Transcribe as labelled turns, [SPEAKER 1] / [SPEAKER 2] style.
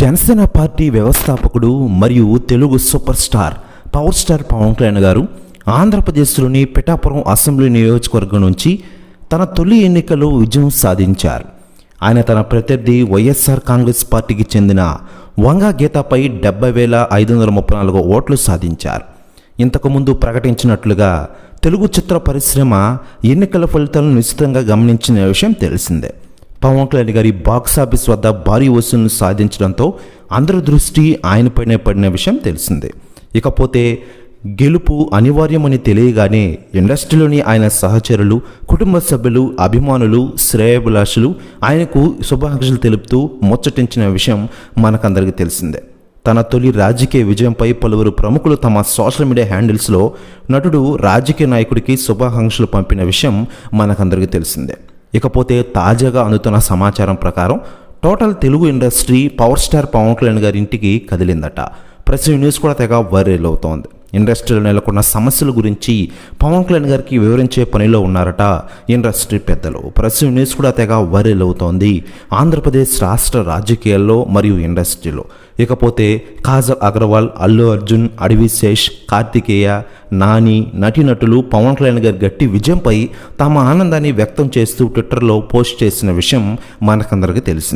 [SPEAKER 1] Janasena party వ్యవస్థాపకుడు మరియు Telugu super star power star Pawan Kalyan garu ఆంధ్రప్రదేశ్లోని పిఠాపురం అసెంబ్లీ నియోజకవర్గం నుంచి తన తొలి ఎన్నికలో విజయం సాధించారు. ఆయన తన ప్రత్యర్థి వైఎస్ఆర్ కాంగ్రెస్ పార్టీకి చెందిన వంగా గీతపై డెబ్బై వేల ఐదు వందల ముప్పై నాలుగు ఓట్లు సాధించారు. ఇంతకుముందు ప్రకటించినట్లుగా తెలుగు చిత్ర పరిశ్రమ ఎన్నికల ఫలితాలను నిశ్చితంగా గమనించిన విషయం తెలిసిందే. పవన్ కళ్యాణ్ గారి బాక్సాఫీస్ వద్ద భారీ వసూళ్ళను సాధించడంతో అందరి దృష్టి ఆయనపైనే పడిన విషయం తెలిసిందే. ఇకపోతే గెలుపు అనివార్యమని తెలియగానే ఇండస్ట్రీలోని ఆయన సహచరులు కుటుంబ సభ్యులు అభిమానులు శ్రేయభిలాషులు ఆయనకు శుభాకాంక్షలు తెలుపుతూ ముచ్చటించిన విషయం మనకందరికీ తెలిసిందే. తన తొలి రాజకీయ విజయంపై పలువురు ప్రముఖులు తమ సోషల్ మీడియా హ్యాండిల్స్లో నటుడు రాజకీయ నాయకుడికి శుభాకాంక్షలు పంపిన విషయం మనకందరికీ తెలిసిందే. ఇకపోతే తాజాగా అందుతున్న సమాచారం ప్రకారం total Telugu industry power star Pawan Kalyan గారి ఇంటికి కదిలిందట. ప్రెస్ న్యూస్ కూడా తెగ వైరల్ అవుతోంది. ఇండస్ట్రీలో నెలకొన్న సమస్యల గురించి పవన్ కళ్యాణ్ గారికి వివరించే పనిలో ఉన్నారట ఇండస్ట్రీ పెద్దలు. ప్రెస్ న్యూస్ కూడా తెగ వైరల్ అవుతోంది. ఆంధ్రప్రదేశ్ రాష్ట్ర రాజకీయాల్లో మరియు ఇండస్ట్రీలో. ఇకపోతే కాజల్ అగర్వాల్ అల్లు అర్జున్ అడవి శేష్ కార్తికేయ నాని నటీనటులు పవన్ కళ్యాణ్ గారి గట్టి విజయంపై తమ ఆనందాన్ని వ్యక్తం చేస్తూ ట్విట్టర్లో పోస్ట్ చేసిన విషయం మనకందరికీ తెలిసింది.